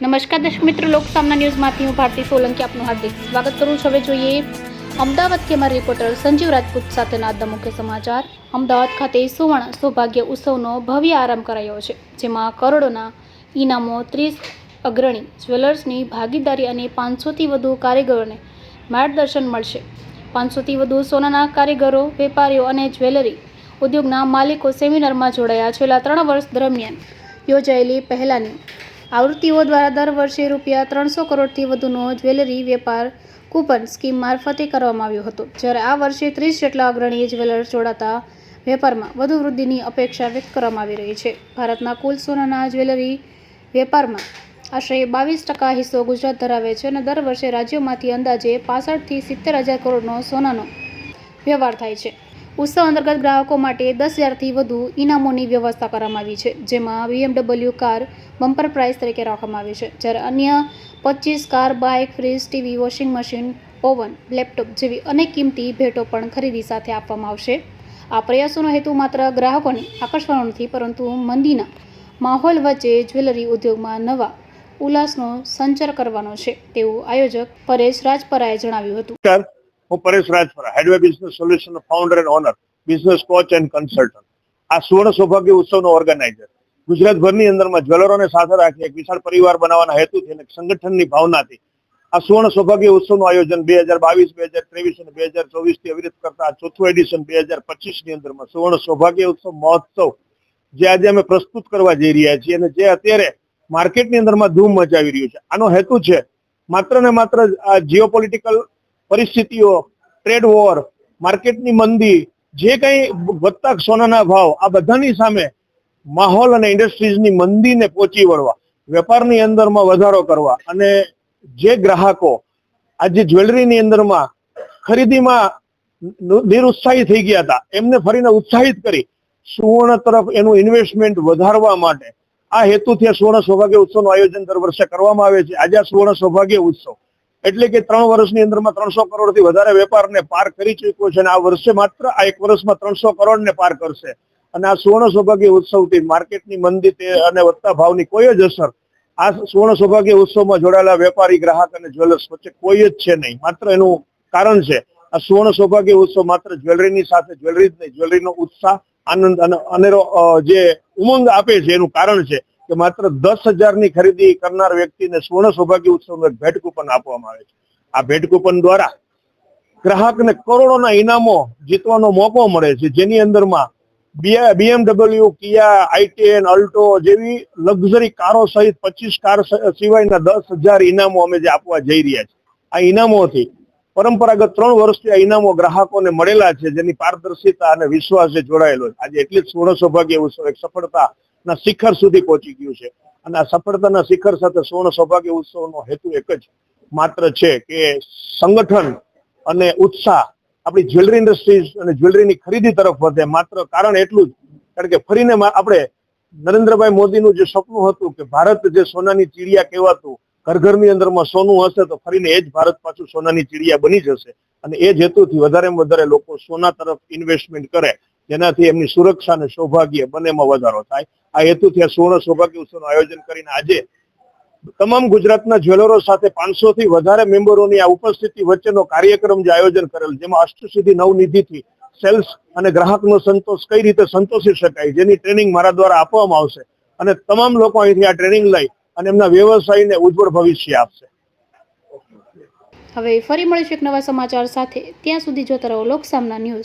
નમસ્કાર દર્શક મિત્રો લોકસામના ન્યૂઝમાંથી હું ભારતી સોલંકી આપનું હાર્દિક સ્વાગત કરું છું. હવે જોઈએ અમદાવાદથી અમારા રિપોર્ટર સંજીવ રાજપૂત સાથેના આજના મુખ્ય સમાચાર. અમદાવાદ ખાતે સુવર્ણ સૌભાગ્ય ઉત્સવનો ભવ્ય આરંભ કરાયો છે, જેમાં કરોડોના ઇનામો, ત્રીસ અગ્રણી જ્વેલર્સની ભાગીદારી અને પાંચસોથી વધુ કારીગરોને માર્ગદર્શન મળશે. પાંચસોથી વધુ સોનાના કારીગરો, વેપારીઓ અને જ્વેલરી ઉદ્યોગના માલિકો સેમિનારમાં જોડાયા છેલ્લા ત્રણ વર્ષ દરમિયાન યોજાયેલી પહેલાંની આવૃત્તિઓ દ્વારા દર વર્ષે રૂપિયા ત્રણસો કરોડથી વધુનો જ્વેલરી વેપાર કૂપન સ્કીમ મારફતે કરવામાં આવ્યો હતો. જ્યારે આ વર્ષે ત્રીસ જેટલા અગ્રણી જ્વેલર્સ જોડાતા વેપારમાં વધુ વૃદ્ધિની અપેક્ષા વ્યક્ત કરવામાં આવી રહી છે. ભારતના કુલ સોનાના જ્વેલરી વેપારમાં આશરે બાવીસ ટકા હિસ્સો ગુજરાત ધરાવે છે અને દર વર્ષે રાજ્યોમાંથી અંદાજે પાસઠથી સિત્તેર હજાર કરોડનો સોનાનો વ્યવહાર થાય છે. ઉત્સવ અંતર્ગત ગ્રાહકો માટે દસ હજારથી વધુ ઇનામોની વ્યવસ્થા કરવામાં આવી છે, જેમાં બીએમડબલ્યુ કાર બમ્પર પ્રાઇસ તરીકે રાખવામાં આવી છે. જ્યારે અન્ય પચીસ car, bike, fridge, TV, washing machine, oven, laptop જેવી અનેક કિંમતી ભેટો પણ ખરીદી સાથે આપવામાં આવશે. આ પ્રયાસોનો હેતુ માત્ર ગ્રાહકોને આકર્ષવાનો નથી, પરંતુ મંદીના માહોલ વચ્ચે જ્વેલરી ઉદ્યોગમાં નવા ઉલ્લાસનો સંચાર કરવાનો છે, તેવું આયોજક પરેશ રાજપરાએ જણાવ્યું હતું. હું Paresh Rajpara Headway business solution founder and owner business coach and consultant આ સુવર્ણ સૌભાગ્ય ઉત્સવનો ઓર્ગેનાઇઝર ગુજરાતભરની અંદરમાં જ્વેલરોને સાથે રાખી એક વિશાળ પરિવાર બનાવવાના હેતુથી અને સંગઠનની ભાવનાથી આ સુવર્ણ સૌભાગ્ય ઉત્સવનું આયોજન બે હજાર બાવીસ, બે હજાર ત્રેવીસ અને બે હજાર ચોવીસથી અવિરત કરતા ચોથું એડિશન બે હજાર પચીસની અંદરમાં સુવર્ણ સૌભાગ્ય ઉત્સવ મહોત્સવ, જે આજે અમે પ્રસ્તુત કરવા જઈ રહ્યા છીએ અને જે અત્યારે માર્કેટની અંદરમાં ધૂમ મચાવી રહ્યું છે. આનો હેતુ છે, માત્ર ને માત્ર આ જીઓપોલિટિકલ પરિસ્થિતિઓ ટ્રેડ વોર માર્કેટની મંદી, જે કંઈ વધતા સોનાના ભાવ, આ બધાની સામે માહોલ અને ઇન્ડસ્ટ્રીઝની મંદીને પહોંચી વળવા, વેપારની અંદરમાં વધારો કરવા અને જે ગ્રાહકો આજે જ્વેલરીની અંદરમાં ખરીદીમાં નિરુત્સાહી થઈ ગયા હતા, એમને ફરીને ઉત્સાહિત કરી સુવર્ણ તરફ એનું ઇન્વેસ્ટમેન્ટ વધારવા માટે. આ હેતુથી આ સુવર્ણ સૌભાગ્ય ઉત્સવનું આયોજન દર વર્ષે કરવામાં આવે છે. આજે આ સુવર્ણ સૌભાગ્ય ઉત્સવ એટલે કે ત્રણ વર્ષની અંદરમાં ત્રણસો કરોડથી વધારે વેપારને પાર કરી ચૂક્યો છે અને આ વર્ષે માત્ર, આ એક વર્ષમાં ત્રણસો કરોડને પાર કરશે. અને આ સુવર્ણ સૌભાગ્ય ઉત્સવથી માર્કેટની મંદી અને વધતા ભાવની કોઈ જ અસર, આ સુવર્ણ સૌભાગ્ય ઉત્સવમાં જોડાયેલા વેપારી, ગ્રાહક અને જ્વેલર્સ વચ્ચે કોઈ જ છે નહીં. માત્ર એનું કારણ છે, આ સુવર્ણ સૌભાગ્ય ઉત્સવ માત્ર જ્વેલરીની સાથે, જ્વેલરી જ નહીં, જ્વેલરીનો ઉત્સાહ, આનંદ અને અનેરો જે ઉમંગ આપે છે એનું કારણ છે કે માત્ર દસ હજારની ખરીદી કરનાર વ્યક્તિને સુવર્ણ સૌભાગ્ય ઉત્સવનું ભેટ કૂપન આપવામાં આવે છે. આ ભેટ કૂપન દ્વારા ગ્રાહકને કરોડોના ઇનામો જીતવાનો મોકો મળે છે. જેની અંદરમાં BMW Kia i ten Alto જેવી લક્ઝરી કારો સહિત પચીસ કાર સિવાયના દસ હજાર ઇનામો અમે જે આપવા જઈ રહ્યા છીએ. આ ઇનામોથી પરંપરાગત ત્રણ વર્ષથી આ ઇનામો ગ્રાહકોને મળેલા છે, જેની પારદર્શિતા અને વિશ્વાસ જોડાયેલો છે. આજે એટલી જ સુવર્ણ સૌભાગ્ય ઉત્સવ, એક સફળતાના શિખર સુધી પહોંચી ગયું છે. અને આ સફળતાના શિખર સાથે સુવર્ણ સૌભાગ્ય ઉત્સવનો હેતુ એક જ માત્ર છે કે સંગઠન અને ઉત્સાહ આપણી જ્વેલરી ઇન્ડસ્ટ્રીઝ અને જ્વેલરીની ખરીદી તરફ વધે. માત્ર કારણ એટલું જ, કારણ કે ફરીને આપણે નરેન્દ્રભાઈ મોદીનું જે સપનું હતું કે ભારત જે સોનાની ચીડિયા કહેવાતું ઘર ઘરની અંદરમાં સોનું હશે તો ફરીને એ જ ભારત પાછું સોનાની ચીડિયા બની જશે. અને એ જ હેતુથી વધારેમાં વધારે લોકો સોના તરફ ઇન્વેસ્ટમેન્ટ કરે. જેનાથી એમની સુરક્ષા અને સૌભાગ્ય બંનેમાં વધારો થાય. આ હેતુથી આ સુવર્ણ સૌભાગ્ય ઉત્સવનું આયોજન કરીને આજે તમામ ગુજરાતના જ્વેલરો સાથે પાંચસો થી વધારે મેમ્બરોની આ ઉપસ્થિતિ વચ્ચેનો કાર્યક્રમ જે આયોજન કરેલ, જેમાં અષ્ટસિદ્ધિ નવનિધિથી સેલ્સ અને ગ્રાહકનો સંતોષ કઈ રીતે સંતોષી શકાય જેની ટ્રેનિંગ મારા દ્વારા આપવામાં આવશે. અને તમામ લોકો અહીંથી આ ટ્રેનિંગ લઈ અને એમના વ્યવસાયને ઉજ્જવળ ભવિષ્ય આપશે. હવે ફરી મળીશું એક નવા સમાચાર સાથે. ત્યાં સુધી જોતા રહો લોકસામના ન્યૂઝ.